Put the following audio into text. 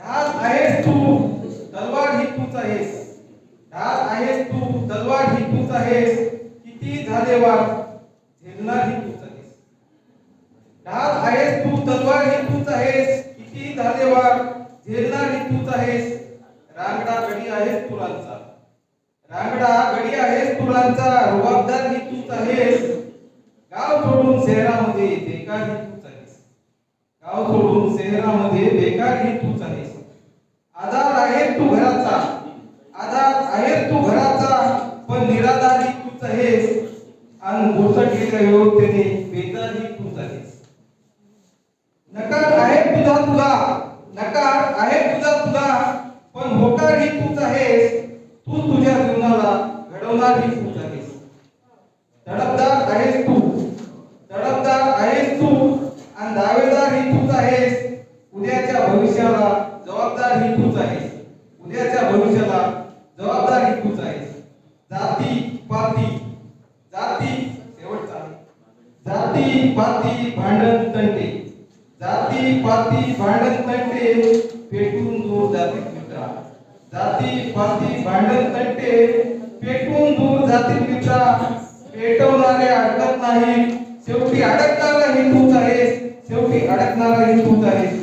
ढाल आहेस तू तलवार ही तूच आहेस. ढाल आहेस तू तलवार ही तूच आहेस. किती झाले वाद झेलणार ही तूच आहेस. ढाल आहेस तू तलवार ही तूच आहेस. किती झाले वाद झेलणार ही तूच आहेस. रांगडा गडी आहेस तुरांचा रांगडा गडी आहेस तुरांचा रुबाबदार ही तूच आहेस. गाव सोडून शहरामध्ये बेकार ही? गाव सोडून शहरामध्ये बेकार ही तूच आहेस आधार आहे तू घराचा. आधार आहे तू घराचा पण निराधार ही तूच आहेस आणि घुसटलेल्या योग्यतेने बेजार ही तूच आहेस नकार आहे तुझा तुझा नकार आहे तुझा तुझा पण होकार ही तूच आहेस तू तुझ्या जीवनाला घडवणार ही तूच आहेस तडपदार आहेस तू. तडपदार आहेस तू आणि दावेदार ही तूच आहेस उद्याच्या भविष्याला जबाबदार ही तूच आहेस उद्याच्या भविष्याला जबाबदार ही तूच आहेस जाती पाती जाती शेवटचा. आहे. जाती पाती भांडण तंटे. जाती पाती भांडण तंटे पेटून दूर जातीत मित्रा. जाती पाती भांडण तंटे पेटून दूर जातीत मित्रा. पेटवणारे अडकत नाही शेवटी अडकणारा हिंदूच तूच आहेस शेवटी अडकणारा हिंदूच तूच आहेस